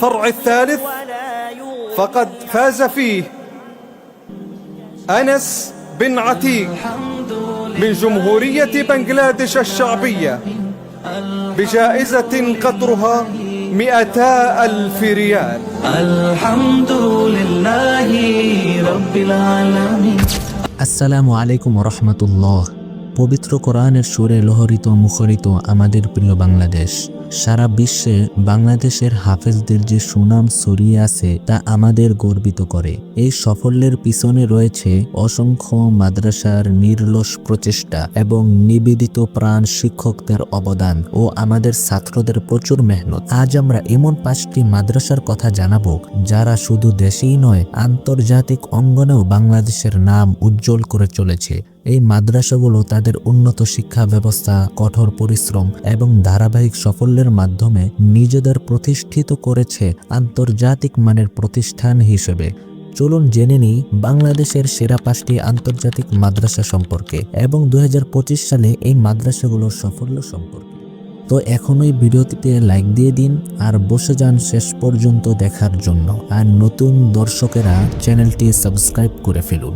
الفرع الثالث فقد فاز فيه أنس بن عتيق من جمهورية بنغلاديش الشعبية بجائزة قدرها مئتا ألف ريال الحمد لله رب العالمين আসসালামু আলাইকুম রহমতুল্লাহ পবিত্র কোরআনের সুরে লোহরিত মুখরিত আমাদের প্রিয় বাংলাদেশ সারা বিশ্বে বাংলাদেশের হাফেজদের যে সুনাম ছড়িয়ে আছে তা আমাদের গর্বিত করে। এই সাফল্যের পিছনে রয়েছে অসংখ্য মাদ্রাসার নির্লস প্রচেষ্টা এবং নিবেদিত প্রাণ শিক্ষকদের অবদান ও আমাদের ছাত্রদের প্রচুর মেহনত। আজ আমরা এমন পাঁচটি মাদ্রাসার কথা জানাব, যারা শুধু দেশেই নয়, আন্তর্জাতিক অঙ্গনেও বাংলাদেশের নাম উজ্জ্বল করে চলেছে। এই মাদ্রাসাগুলো তাদের উন্নত শিক্ষা ব্যবস্থা, কঠোর পরিশ্রম এবং ধারাবাহিক সাফল্যের মাধ্যমে নিজেদের প্রতিষ্ঠিত করেছে আন্তর্জাতিক মানের প্রতিষ্ঠান হিসেবে। চলুন জেনে নিই বাংলাদেশের সেরা পাঁচটি আন্তর্জাতিক মাদ্রাসা সম্পর্কে এবং দু সালে এই মাদ্রাসাগুলোর সাফল্য সম্পর্কে। তো এখনই ভিডিওটিতে লাইক দিয়ে দিন আর বসে যান শেষ পর্যন্ত দেখার জন্য। আর নতুন দর্শকেরা চ্যানেলটি সাবস্ক্রাইব করে ফেলুন।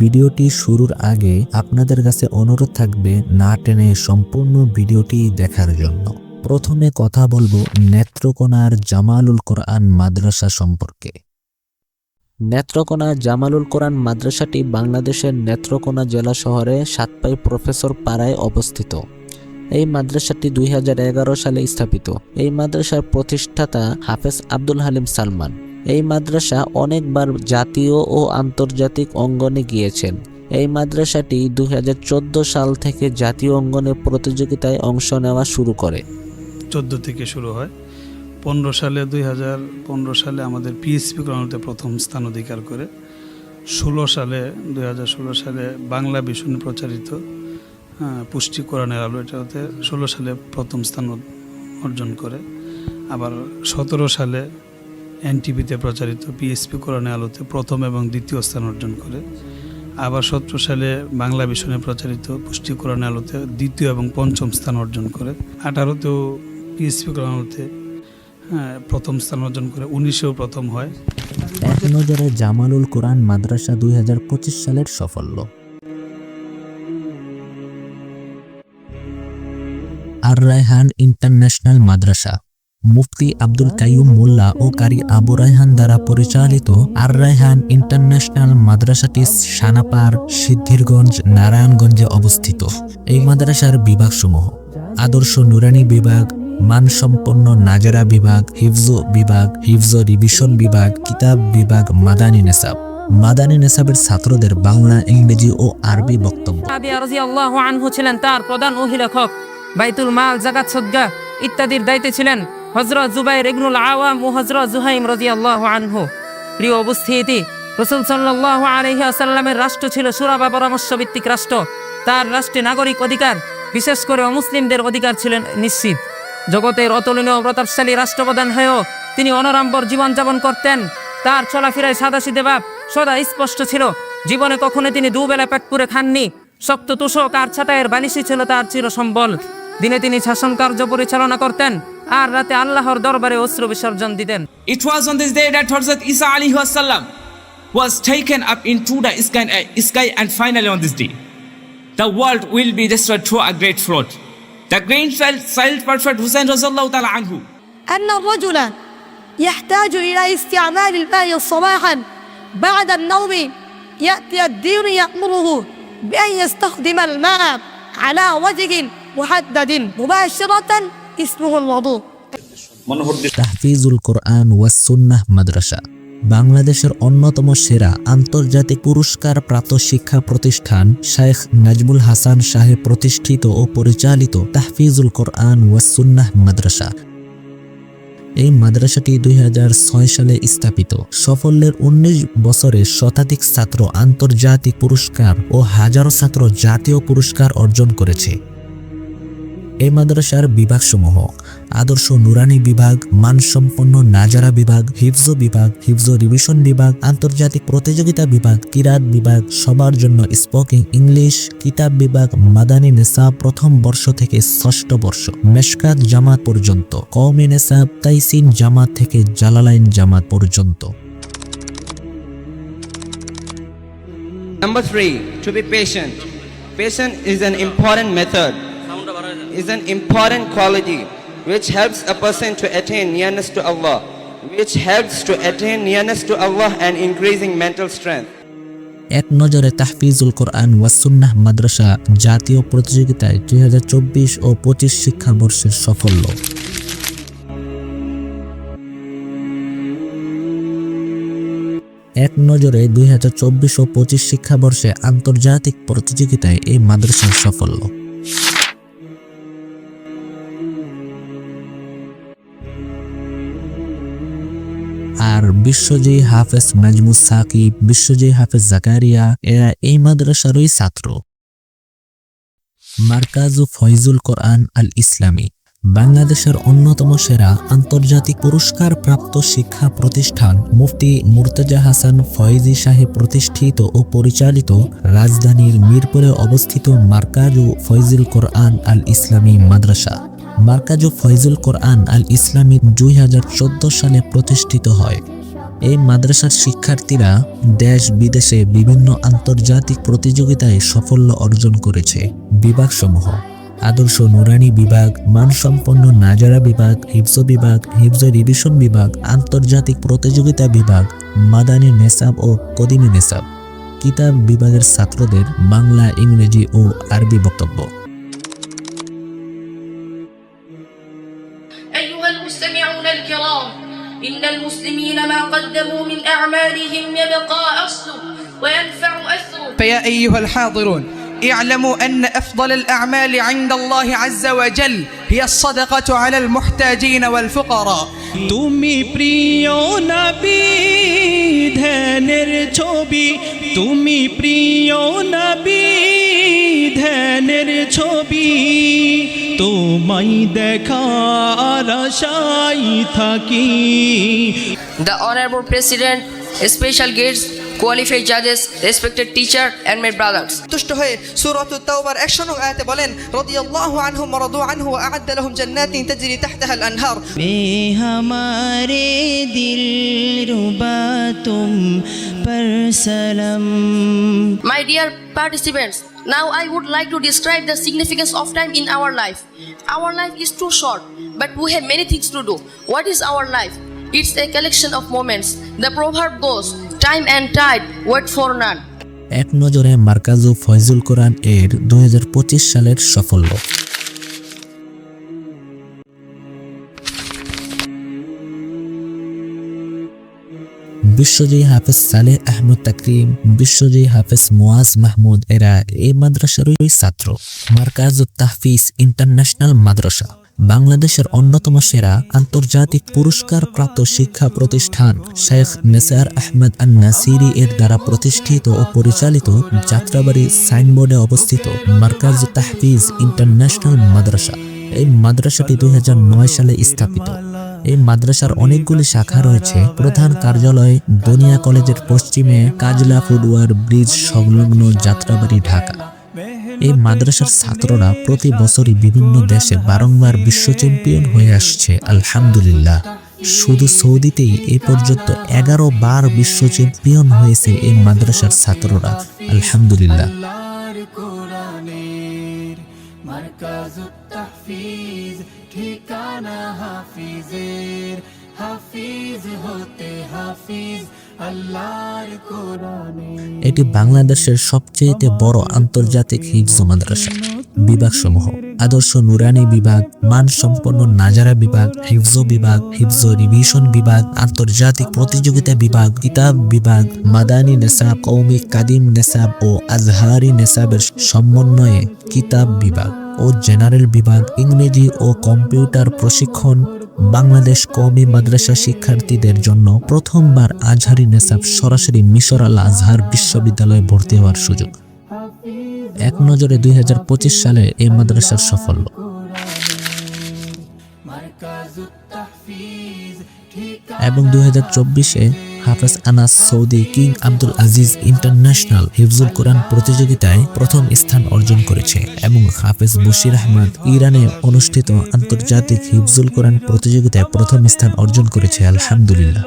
ভিডিওটি শুরুর আগে আপনাদের কাছে অনুরোধ থাকবে না টেনে সম্পূর্ণ ভিডিওটি দেখার জন্য। প্রথমে কথা বলব নেত্রকোনার জামালুল কোরআন মাদ্রাসা সম্পর্কে। নেত্রকোনা জামালুল কোরআন মাদ্রাসাটি বাংলাদেশের নেত্রকোনা জেলা শহরে সাতপাই প্রফেসর পাড়ায় অবস্থিত। এই মাদ্রাসাটি দুই হাজার এগারো সালে স্থাপিত। এই মাদ্রাসার প্রতিষ্ঠাতা হাফেজ আব্দুল হালিম সালমান। এই মাদ্রাসা অনেকবার জাতীয় ও আন্তর্জাতিক অঙ্গনে গিয়েছেন। এই মাদ্রাসাটি দুই হাজার চোদ্দ সাল থেকে জাতীয় অঙ্গনে প্রতিযোগিতায় অংশ নেওয়া শুরু করে। চোদ্দ থেকে শুরু হয়। পনেরো সালে দুই হাজার পনেরো সালে আমাদের পিএসপি কর্মতে প্রথম স্থান অধিকার করে। ষোলো সালে দুই হাজার ষোলো সালে বাংলা ভীষণ প্রচারিত আহ, পুষ্টি কোরআনের আলো এটাতে ষোলো সালে প্রথম স্থান অর্জন করে। আবার সতেরো সালে এনটিভিতে প্রচারিত পিএসপি কোরআনের আলোতে প্রথম এবং দ্বিতীয় স্থান অর্জন করে। আবার সতেরো সালে বাংলা ভীষণে প্রচারিত পুষ্টি কোরআনের আলোতে দ্বিতীয় এবং পঞ্চম স্থান অর্জন করে। আঠারোতেও পিএসপি কোরআন হ্যাঁ, প্রথম স্থান অর্জন করে উনিশেও প্রথম হয়। এক নজরে জামালুল কোরআন মাদ্রাসা দুই হাজার পঁচিশ সালের সাফল্য। আর রায়হান ইন্টারন্যাশনাল মাদ্রাসা। মুফতি আব্দুল কাইয়ুম মোল্লা ও কারি আবু রায়হান দ্বারা পরিচালিত আর রায়হান ইন্টারন্যাশনাল মাদ্রাসাটি সানাপার সিদ্ধিরগঞ্জ নারায়ণগঞ্জে অবস্থিত। এই মাদ্রাসার বিভাগসমূহ আদর্শ নুরানি বিভাগ মানসম্পন্ন নাজেরা বিভাগ, হিফজ বিভাগ, হিফজ রিভিশন বিভাগ, কিতাব বিভাগ, মাদানী নেসাব। মাদানী নেসাবের ছাত্রদের বাংলা, ইংরেজি ও আরবি বক্তব্য। আনহু ছিলেন তার প্রধান অহিলেখক বাইতুল মাল জাকাত সদ্গা ইত্যাদির দায়িত্বে ছিলেন হজরত জুবাইর ইবনুল আওয়াম ও হজরত জুহাইম রাদিয়াল্লাহু আনহু। প্রিয় উপস্থিতি, রসুল সাল্লাল্লাহু আলাইহি আসাল্লামের রাষ্ট্র ছিল সুরা বা পরামর্শ ভিত্তিক রাষ্ট্র। তার রাষ্ট্রে নাগরিক অধিকার, বিশেষ করে অমুসলিমদের অধিকার ছিলেন নিশ্চিত। জগতের অতুলনীয় প্রতাপশালী রাষ্ট্রপ্রধান হয়েও তিনি অনরাম্বর জীবনযাপন করতেন। তার চলাফেরায় সাদাসিদে ভাব সদা স্পষ্ট ছিল। জীবনে কখনো তিনি দুবেলা পেট পুরে খাননি। শক্ত তুষক আর ছাটাইয়ের বালিশই ছিল তার চির সম্বল দিনে তিনি শাসন কার্য পরিচালনা করতেন আর রাতে আল্লাহর দরবারে অশ্রু বিসর্জন দিতেন। It was on this day that Hazrat Isa alayhi wasallam was taken up into sky, uh, sky and finally on this day, the world will be destroyed through a great flood. The great child prophet Hussein رضي الله تعالى عنه. أن الرجل يحتاج إلى استعمال الماء صباحا بعد النوم. يأتي الدين يأمره بأن يستخدم الماء على وجه محدد مباشرة اسمه الوضوء. تحفيز القرآن والسنة مدرسة. বাংলাদেশের অন্যতম সেরা আন্তর্জাতিক পুরস্কার প্রাপ্ত শিক্ষা প্রতিষ্ঠান শায়েখ নাজমুল হাসান শাহে প্রতিষ্ঠিত ও পরিচালিত তাহফিজুল কোরআন ওয়াসুন্নাহ মাদ্রাসা। এই মাদ্রাসাটি দুই হাজার ছয় সালে স্থাপিত। সাফল্যের উনিশ বছরে শতাধিক ছাত্র আন্তর্জাতিক পুরস্কার ও হাজারো ছাত্র জাতীয় পুরস্কার অর্জন করেছে। এই মাদ্রাসার বিভাগসমূহ আদর্শ নুরানি বিভাগ মানসম্পন্ন নাজারা বিভাগ হিফজ বিভাগ হিফজ রিভিশন বিভাগ আন্তর্জাতিক প্রতিযোগিতা বিভাগ কিরাত বিভাগ সবার জন্য স্পোকিং ইংলিশ কিতাব বিভাগ মাদানী নেশা প্রথম বর্ষ থেকে ষষ্ঠ বর্ষ মেশকাত জামাত পর্যন্ত কওমি নেশাব তাইসিন জামাত থেকে জালালাইন জামাত পর্যন্ত Number three, to be patient. Patience is an important method, is an important quality which helps a person to attain nearness to Allah, which helps to attain nearness to Allah and increasing mental strength. এক নজরে তাহফিজুল কোরআন ওয়াসুন্নাহ মাদ্রাসা জাতীয় প্রতিযোগিতায় দুই ও পঁচিশ শিক্ষাবর্ষের সাফল্য এক নজরে দুই ও পঁচিশ শিক্ষাবর্ষে আন্তর্জাতিক প্রতিযোগিতায় এই মাদ্রাসার সাফল্য আর বিশ্বজয়ী হাফেজ নাজমুস সাকিব, বিশ্বজয়ী হাফেজ জাকারিয়া, এরা এই মাদ্রাসারই ছাত্র। মার্কাজু ফয়জুল কোরআন আল ইসলামী, বাংলাদেশের অন্যতম সেরা আন্তর্জাতিক পুরস্কার প্রাপ্ত শিক্ষা প্রতিষ্ঠান মুফতি মুর্তজা হাসান ফয়েজি সাহেব প্রতিষ্ঠিত ও পরিচালিত রাজধানীর মিরপুরে অবস্থিত মার্কাজু ফয়জুল কোরআন আল ইসলামী মাদ্রাসা। মার্কাজু ফয়জুল কোরআন আল ইসলামী দুই হাজার চোদ্দ সালে প্রতিষ্ঠিত হয়। এই মাদ্রাসার শিক্ষার্থীরা দেশ, বিদেশে বিভিন্ন আন্তর্জাতিক প্রতিযোগিতায় সাফল্য অর্জন করেছে। বিভাগসমূহ, আদর্শ নুরানি বিভাগ, মানসম্পন্ন নাজারা বিভাগ, হিফজ বিভাগ, হিফজ রিভিশন বিভাগ, আন্তর্জাতিক প্রতিযোগিতা বিভাগ, মাদানী নেসাব ও কদিনী নেসাব। কিতাব বিভাগের ছাত্রদের বাংলা, ইংরেজি ও আরবি বক্তব্য। الكرام إن المسلمين ما قدموا من أعمالهم يبقى أصله وينفع أثره فيا أيها الحاضرون اعلموا أن أفضل الأعمال عند الله عز وجل هي الصدقة على المحتاجين والفقراء তুমি প্রিয় নবী ধ্যানের ছবি তুমি প্রিয় নবী ধ্যানের ছবি তোমায় দেখার আশাই থাকি The Honorable President, special guests, qualified judges, respected teacher and my brothers. তুষ্ট হয়ে সূরাত তাওবার 100 নং আয়াতে বলেন রাদিয়াল্লাহু আনহুম ওয়া রাদু আনহু ওয়া আ'আদ্দা লাহুম জান্নাতিন তাজরি তাহতাহা আল আনহার বে হামারে দিল রুবা তুম পর সালাম My dear participants, now I would like to describe the significance of time in our life. Our life is too short, but we have many things to do. What is our life? It's a collection of moments. The proverb goes, time and tide wait for none. এক নজরে মার্কাজু ফয়জুল কোরআন এর দুই সালের সাফল্য। বিশ্বজয়ী হাফেজ সালেহ আহমদ তাকরিম, বিশ্বজয়ী হাফেজ মুয়াজ মাহমুদ, এরা এই মাদ্রাসারই ছাত্র। মার্কাজ তাহফিজ ইন্টারন্যাশনাল মাদ্রাসা। বাংলাদেশের অন্যতম সেরা আন্তর্জাতিক পুরস্কার প্রাপ্ত শিক্ষা প্রতিষ্ঠান শেখ নেসার আহমেদ আন নাসিরি এর দ্বারা প্রতিষ্ঠিত ও পরিচালিত যাত্রাবাড়ি সাইনবোর্ডে অবস্থিত মার্কাজ তাহফিজ ইন্টারন্যাশনাল মাদ্রাসা। এই মাদ্রাসাটি দুই হাজার নয় সালে স্থাপিত। এই মাদ্রাসার অনেকগুলি শাখা রয়েছে। প্রধান কার্যালয় দনিয়া কলেজের পশ্চিমে কাজলা ফুডওয়ার ব্রিজ সংলগ্ন যাত্রাবাড়ি ঢাকা। এই মাদ্রাসার ছাত্ররা প্রতি বছরই বিভিন্ন দেশে বারংবার বিশ্ব চ্যাম্পিয়ন হয়ে আসছে, আলহামদুলিল্লাহ। শুধু সৌদিতেই এ পর্যন্ত এগারো বার বিশ্ব চ্যাম্পিয়ন হয়েছে এই মাদ্রাসার ছাত্ররা, আলহামদুলিল্লাহ। ঠিকানা হাফিজের, হাফিজ হতে হাফিজ। এটি বাংলাদেশের সবচেয়ে বড় আন্তর্জাতিক হিফজ মাদ্রাসা, বিভাগসমূহ, আদর্শ নুরানি বিভাগ, মানসম্পন্ন নাজারা বিভাগ, হিফজ বিভাগ, হিফজ রিভিশন বিভাগ, আন্তর্জাতিক প্রতিযোগিতা বিভাগ, কিতাব বিভাগ, মাদানী নেসাব কৌমি কাদিম নেসাব ও আজহারি নেসাবের সমন্বয়ে কিতাব বিভাগ ও জেনারেল বিভাগ, ইংরেজি ও কম্পিউটার প্রশিক্ষণ বাংলাদেশ কবি মাদ্রাসা শিক্ষার্থীদের জন্য প্রথমবার আজহারি নেসাব সরাসরি মিশর আল আজহার বিশ্ববিদ্যালয়ে ভর্তি হওয়ার সুযোগ। এক নজরে দুই হাজার পঁচিশ সালে এই মাদ্রাসার সাফল্য। এবং দুই হাজার চব্বিশে হাফেজ Anas Saudi king Abdul Aziz international হিফজুল কোরআন প্রতিযোগিতায় প্রথম স্থান অর্জন করেছে এবং হাফেজ বশির আহমদ ইরানে অনুষ্ঠিত আন্তর্জাতিক হিফজুল কোরআন প্রতিযোগিতায় প্রথম স্থান অর্জন করেছে আলহামদুলিল্লাহ।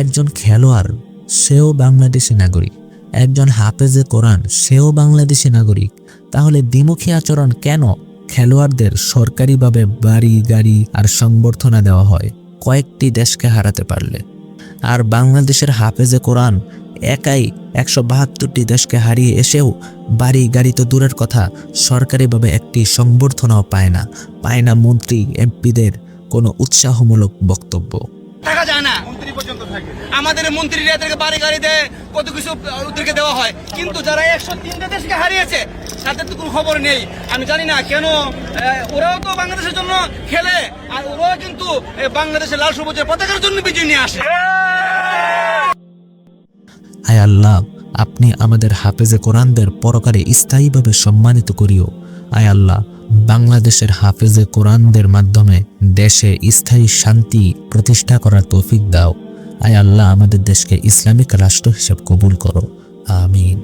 একজন খেলোয়াড় সেও বাংলাদেশি নাগরিক। একজন হাফেজে কোরআন সেও বাংলাদেশি নাগরিক। তাহলে দ্বিমুখী আচরণ কেন খেলোয়াড়দের সরকারিভাবে বাড়ি, গাড়ি আর সংবর্ধনা দেওয়া হয়? কয়েকটি দেশকে হারাতে পারলে। আর বাংলাদেশের হাফেজে কোরআন একাই একশো বাহাত্তরটি দেশকে হারিয়ে এসেও বাড়ি, গাড়ি তো দূরের কথা, সরকারিভাবে একটি সংবর্ধনাও পায় না। পায় না মন্ত্রী, এমপিদের কোনো উৎসাহমূলক বক্তব্য। থাকা যায় না। আমাদের মন্ত্রীরা এদেরকে বাড়ি গাড়ি দেয় কত কিছু ওদেরকে দেওয়া হয়। কিন্তু যারা একশো তিনটে দেশকে হারিয়েছে তাদের তো কোনো খবর নেই। আমি জানি না কেন ওরাও তো বাংলাদেশের জন্য খেলে আর ওরাও কিন্তু বাংলাদেশের লাল সবুজের পতাকার জন্য বিজয় নিয়ে আসে। হায় আল্লাহ আপনি আমাদের হাফেজে কোরআনদের পরকারে স্থায়ীভাবে সম্মানিত করিও। আয় আল্লাহ, বাংলাদেশের হাফেজে কোরআনদের মাধ্যমে দেশে স্থায়ী শান্তি প্রতিষ্ঠা করার তৌফিক দাও। আয় আল্লাহ, আমাদের দেশকে ইসলামিক রাষ্ট্র হিসেবে কবুল করো। আমিন।